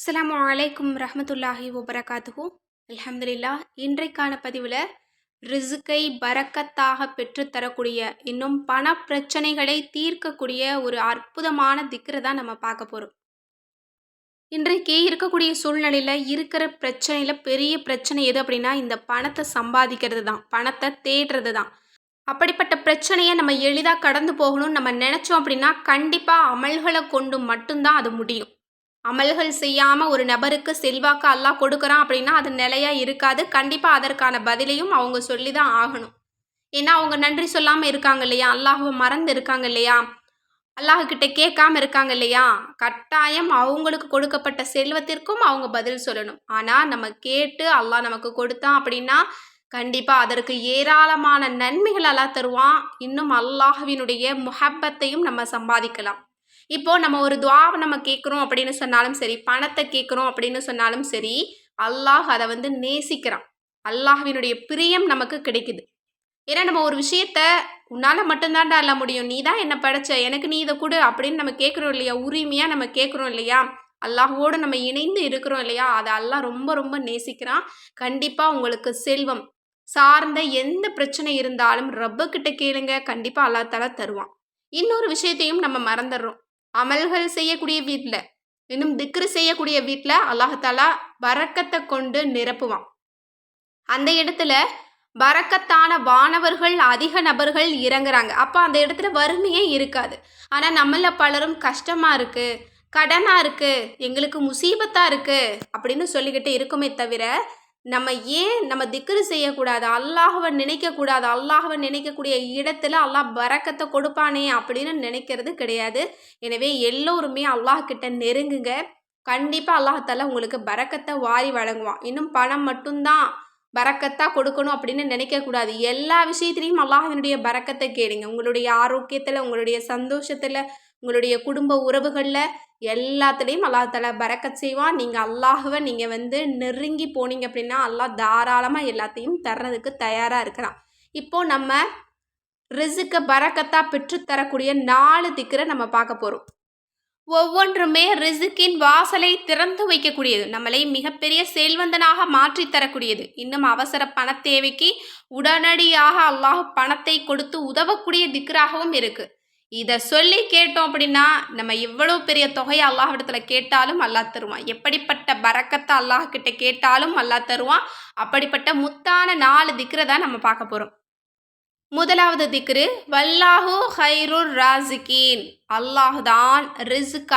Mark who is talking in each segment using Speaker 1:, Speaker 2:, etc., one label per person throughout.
Speaker 1: அஸ்லாம் அலைக்கும் ரஹமத்துல்லாஹி வபரகாத்துஹு. அலமதுல்லா இன்றைக்கான பதிவில் ரிசுக்கை பரக்கத்தாக பெற்றுத்தரக்கூடிய இன்னும் பண பிரச்சனைகளை தீர்க்கக்கூடிய ஒரு அற்புதமான திக்ரை தான் நம்ம பார்க்க போகிறோம் இன்றைக்கு இருக்கக்கூடிய சூழ்நிலையில் இருக்கிற பிரச்சனையில் பெரிய பிரச்சனை எது அப்படின்னா இந்த பணத்தை சம்பாதிக்கிறது தான் பணத்தை தேடுறது தான். அப்படிப்பட்ட பிரச்சனையை நம்ம எளிதாக கடந்து போகணும்னு நம்ம நினச்சோம் அப்படின்னா கண்டிப்பாக அமல்களை கொண்டு மட்டும்தான் அது முடியும். அமல்கள் செய்யாமல் ஒரு நபருக்கு செல்வாக்கு அல்லாஹ் கொடுக்குறான் அப்படின்னா அது நிலையாக இருக்காது. கண்டிப்பாக அதற்கான பதிலையும் அவங்க சொல்லி தான் ஆகணும். ஏன்னா அவங்க நன்றி சொல்லாமல் இருக்காங்க இல்லையா? அல்லாஹுவை மறந்து இருக்காங்க இல்லையா? அல்லாஹ்கிட்ட கேட்காம இருக்காங்க இல்லையா? கட்டாயம் அவங்களுக்கு கொடுக்கப்பட்ட செல்வத்திற்கும் அவங்க பதில் சொல்லணும். ஆனால் நம்ம கேட்டு அல்லாஹ் நமக்கு கொடுத்தான் அப்படின்னா கண்டிப்பாக அதற்கு ஏராளமான நன்மைகள் அல்லாஹ் தருவான். இன்னும் அல்லாஹுவினுடைய முஹப்பத்தையும் நம்ம சம்பாதிக்கலாம். இப்போ நம்ம ஒரு துவாவை நம்ம கேட்குறோம் அப்படின்னு சொன்னாலும் சரி பணத்தை கேட்குறோம் அப்படின்னு சொன்னாலும் சரி அல்லாஹ் அதை வந்து நேசிக்கிறான். அல்லாஹ்வினுடைய பிரியம் நமக்கு கிடைக்குது. ஏன்னா நம்ம ஒரு விஷயத்த உன்னால் மட்டும்தான்டா அல்ல முடியும். நீ தான் என்னை படைச்ச எனக்கு நீ இதை கொடு அப்படின்னு நம்ம கேட்குறோம் இல்லையா? உரிமையாக நம்ம கேட்குறோம் இல்லையா? அல்லாஹோடு நம்ம இணைந்து இருக்கிறோம் இல்லையா? அதை அல்லாஹ் ரொம்ப ரொம்ப நேசிக்கிறான். கண்டிப்பாக உங்களுக்கு செல்வம். சார்ந்த எந்த பிரச்சனை இருந்தாலும் ரப்பக்கிட்ட கேளுங்க. கண்டிப்பாக அல்லா தலா தருவான். இன்னொரு விஷயத்தையும் நம்ம மறந்துடுறோம். அமல்கள் செய்யக்கூடிய வீட்டில் இன்னும் திக்ரு செய்யக்கூடிய வீட்டில் அல்லாஹாலா வரக்கத்தை கொண்டு நிரப்புவான். அந்த இடத்துல பறக்கத்தான வானவர்கள் அதிக நபர்கள் இறங்குறாங்க. அப்போ அந்த இடத்துல வறுமையே இருக்காது. ஆனால் நம்மள பலரும் கஷ்டமாக இருக்குது கடனாக இருக்குது எங்களுக்கு முசீபத்தாக இருக்குது அப்படின்னு சொல்லிக்கிட்டு இருக்குமே தவிர நம்ம ஏன் நம்ம திக்ரு செய்யக்கூடாது? அல்லாஹவை நினைக்கக்கூடாது? அல்லாஹவை நினைக்கக்கூடிய இடத்துல அல்லாஹ் பறக்கத்தை கொடுப்பானே அப்படின்னு நினைக்கிறது கிடையாது. எனவே எல்லோருமே அல்லாஹ் கிட்ட நெருங்குங்க கண்டிப்பாக அல்லாஹால உங்களுக்கு பறக்கத்தை வாரி வழங்குவான். இன்னும் பணம் மட்டும்தான் பறக்கத்தாக கொடுக்கணும் அப்படின்னு நினைக்கக்கூடாது. எல்லா விஷயத்துலையும் அல்லாஹினுடைய பறக்கத்தை கேளுங்க. உங்களுடைய ஆரோக்கியத்தில் உங்களுடைய சந்தோஷத்தில் உங்களுடைய குடும்ப உறவுகளில் எல்லாத்துலேயும் அல்லாஹ் தலை பறக்கத் செய்வான். நீங்கள் அல்லாஹுவை நீங்கள் வந்து நெருங்கி போனீங்க அப்படின்னா அல்லாஹ் தாராளமாக எல்லாத்தையும் தர்றதுக்கு தயாராக இருக்கிறான். இப்போது நம்ம ரிசுக்கு பறக்கத்தாக பெற்றுத்தரக்கூடிய நாலு திக்கரை நம்ம பார்க்க போகிறோம் ஒவ்வொன்றுமே ரிசுக்கின் வாசலை திறந்து வைக்கக்கூடியது. நம்மளை மிகப்பெரிய செல்வந்தனாக மாற்றித்தரக்கூடியது இன்னும் அவசர பண தேவைக்கு உடனடியாக அல்லாஹ் பணத்தை கொடுத்து உதவக்கூடிய திக்கராகவும் இருக்குது இதை சொல்லி கேட்டோம் அப்படின்னா நம்ம எவ்வளோ பெரிய தொகையை அல்லாஹிடத்துல கேட்டாலும் அல்லாஹ் தருவான். எப்படிப்பட்ட பறக்கத்தை அல்லாஹ் கிட்ட கேட்டாலும் அல்லாஹ் தருவான். அப்படிப்பட்ட முத்தான நாலு திக்ரை தான் நம்ம பார்க்க போகிறோம் முதலாவது திக்ரு வல்லாஹு ஹைருர் ராசிகீன் அல்லாஹ் தான்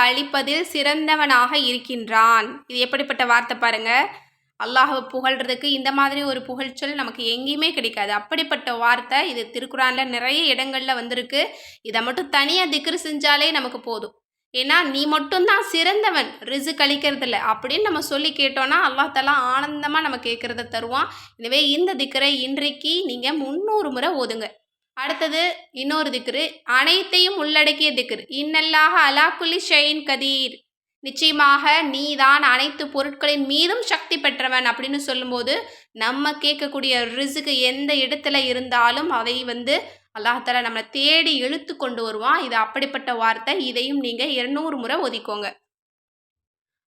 Speaker 1: அளிப்பதில் சிறந்தவனாக இருக்கின்றான். இது எப்படிப்பட்ட வார்த்தை பாருங்கள் அல்லாஹை புகழ்கிறதுக்கு இந்த மாதிரி ஒரு புகழ்ச்சல் நமக்கு எங்கேயுமே கிடைக்காது. அப்படிப்பட்ட வார்த்தை இது திருக்குறானில் நிறைய இடங்களில் வந்திருக்கு. இதை மட்டும் தனியாக திக்ரு செஞ்சாலே நமக்கு போதும். ஏன்னா நீ மட்டும்தான் சிறந்தவன் ரிசு கழிக்கிறதில்ல அப்படின்னு நம்ம சொல்லி கேட்டோன்னா அல்லாஹாலா ஆனந்தமாக நம்ம கேட்குறத தருவான். எனவே இந்த திக்கரை இன்றைக்கு நீங்கள் முந்நூறு முறை ஓதுங்க. அடுத்தது இன்னொரு திக்ரு அனைத்தையும் உள்ளடக்கிய திக்ரு. இன்னல்லாக அலாக்குலி ஷெயின் கதீர். நிச்சயமாக நீ தான் அனைத்து பொருட்களின் மீதும் சக்தி பெற்றவன் அப்படின்னு சொல்லும்போது நம்ம கேட்கக்கூடிய ரிசுக்கு எந்த இடத்துல இருந்தாலும் அதை வந்து அல்லாஹால நம்மளை தேடி இழுத்து கொண்டு வருவான். இது அப்படிப்பட்ட வார்த்தை. இதையும் நீங்கள் இருநூறு முறை ஒதுக்கோங்க.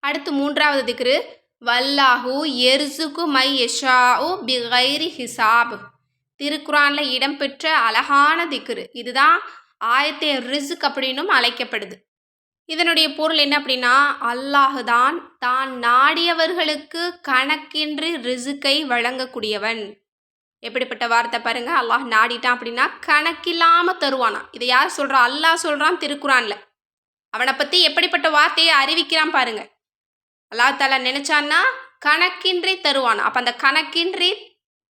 Speaker 1: அடுத்து மூன்றாவது திக்ரு. வல்லாஹு எர்சுகு மை எஷாவு பிகைரி ஹிசாப். திருக்குறானில் இடம்பெற்ற அழகான திக்ரு. இதுதான் ஆயத்தே ரிசுக் அப்படின்னும் அழைக்கப்படுது. இதனுடைய பொருள் என்ன அப்படின்னா அல்லாஹு தான் தான் நாடியவர்களுக்கு கணக்கின்றி ரிசுக்கை வழங்கக்கூடியவன். எப்படிப்பட்ட வார்த்தை பாருங்க அல்லாஹ் நாடிட்டான் அப்படின்னா கணக்கில்லாமல் தருவானா. இதை யார் சொல்கிறா அல்லாஹ் சொல்கிறான் திருக்குறான்ல. அவனை பற்றி எப்படிப்பட்ட வார்த்தையை அறிவிக்கிறான் பாருங்க. அல்லாஹ் தாலா நினைச்சான்னா கணக்கின்றி தருவானா. அப்போ அந்த கணக்கின்றி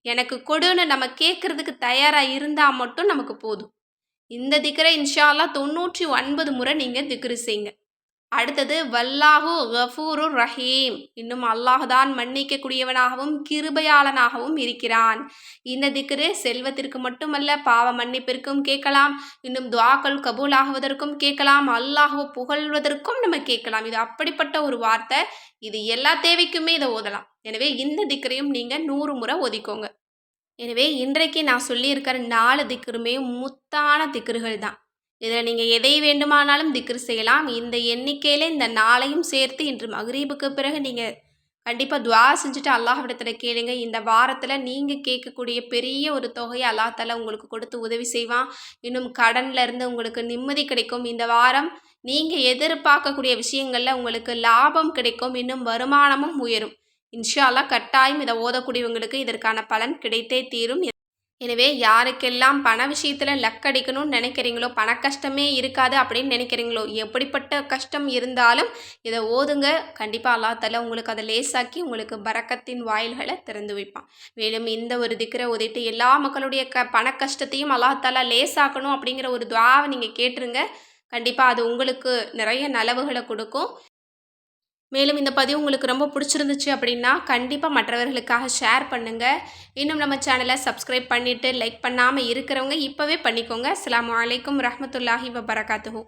Speaker 1: எனக்கு கொடுன்னு நம்ம கேட்குறதுக்கு தயாராக இருந்தால் மட்டும் நமக்கு போதும். இந்த திக்கரை இன்ஷால்லா தொண்ணூற்றி ஒன்பது முறை நீங்கள் திக்ரு செய்யுங்க அடுத்தது வல்லாஹு கஃபூரு ரஹீம். இன்னும் அல்லாஹ் தான் மன்னிக்கக்கூடியவனாகவும் கிருபையாளனாகவும் இருக்கிறான். இந்த திக்ரு செல்வத்திற்கு மட்டுமல்ல பாவ மன்னிப்பிற்கும் கேட்கலாம். இன்னும் துவாக்கள் கபூல் ஆகுவதற்கும் கேட்கலாம். அல்லாஹுவை புகழ்வதற்கும் நம்ம கேட்கலாம். இது அப்படிப்பட்ட ஒரு வார்த்தை. இது எல்லா தேவைக்குமே இதை ஓதலாம். எனவே இந்த திக்கரையும் நீங்கள் நூறு முறை ஒதிக்கோங்க எனவே இன்றைக்கு நான் சொல்லியிருக்கிற நாலு திக்கருமே முத்தான திக்கர்கள் தான். இதில் நீங்கள் எதை வேண்டுமானாலும் திக்ரு செய்யலாம். இந்த எண்ணிக்கையில் இந்த நாளையும் சேர்த்து இன்று மகரீபுக்கு பிறகு நீங்கள் கண்டிப்பாக துவா செஞ்சுட்டு அல்லாஹ்விடத்தில் கேளுங்க. இந்த வாரத்தில் நீங்கள் கேட்கக்கூடிய பெரிய ஒரு தொகையை அல்லாஹ் தால உங்களுக்கு கொடுத்து உதவி செய்வான். இன்னும் கடனில் இருந்து உங்களுக்கு நிம்மதி கிடைக்கும். இந்த வாரம் நீங்கள் எதிர்பார்க்கக்கூடிய விஷயங்களில் உங்களுக்கு லாபம் கிடைக்கும். இன்னும் வருமானமும் உயரும். இன்ஷா கட்டாயம் இதை ஓதக்கூடியவங்களுக்கு இதற்கான பலன் கிடைத்தே தீரும். எனவே யாருக்கெல்லாம் பண விஷயத்தில் லக் அடிக்கணும்னு நினைக்கிறீங்களோ பண கஷ்டமே இருக்காது அப்படின்னு நினைக்கிறீங்களோ எப்படிப்பட்ட கஷ்டம் இருந்தாலும் இதை ஓதுங்க. கண்டிப்பாக அல்லாத்தால உங்களுக்கு அதை லேசாக்கி உங்களுக்கு பரக்கத்தின் வாயில்களை திறந்து வைப்பான். மேலும் இந்த ஒரு திக்கரை ஓதிட்டு எல்லா மக்களுடைய க பண கஷ்டத்தையும் அல்லா லேசாக்கணும் அப்படிங்கிற ஒரு துவாவை நீங்கள் கேட்டுருங்க. கண்டிப்பாக அது உங்களுக்கு நிறைய நலவுகளை கொடுக்கும். மேலும் இந்த பதிவு உங்களுக்கு ரொம்ப பிடிச்சிருந்துச்சு அப்படின்னா கண்டிப்பாக மற்றவர்களுக்காக ஷேர் பண்ணுங்கள் இன்னும் நம்ம சேனலை சப்ஸ்கிரைப் பண்ணிவிட்டு லைக் பண்ணாமல் இருக்கிறவங்க இப்போவே பண்ணிக்கோங்க. அஸ்ஸலாமு அலைக்கும் ரஹமத்துல்லாஹி வபரகாத்துஹூ.